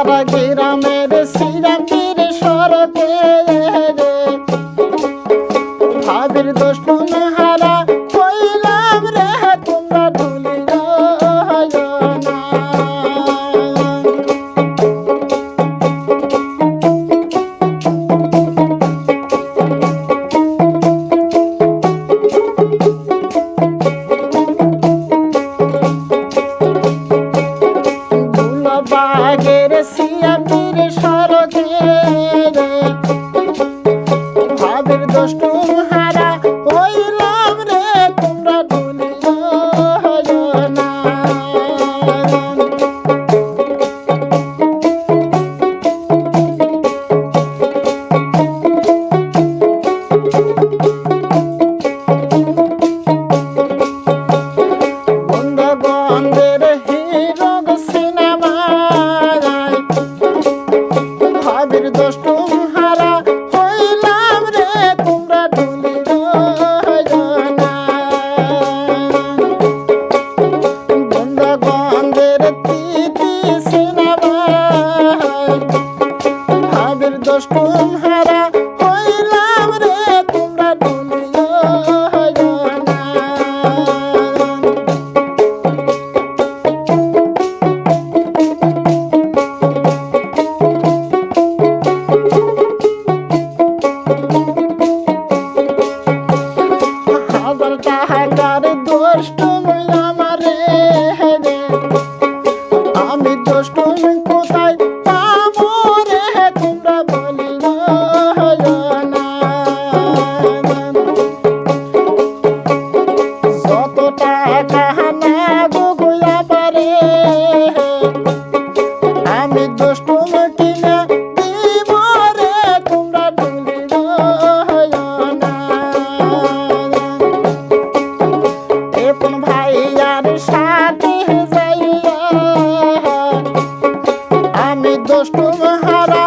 সারা গ্রামের শ্রীরামীর সড়কে রে। ভাবির দোষ বাগের সিয়ামির সরকে ভাবের দোষ্ট হারা হইলাম রে না। বন্ধগন্ধের হিরোগ ভাবির দোষ্ট হারা হইলাম রে তোমরা ঢুলি না বন্ধগন্ধের তিতি আমি দোষ তোমাকে না দিব রে, তোমরা এখন ভাই আর সাথে যাইয়া আমি দোষ তোমারা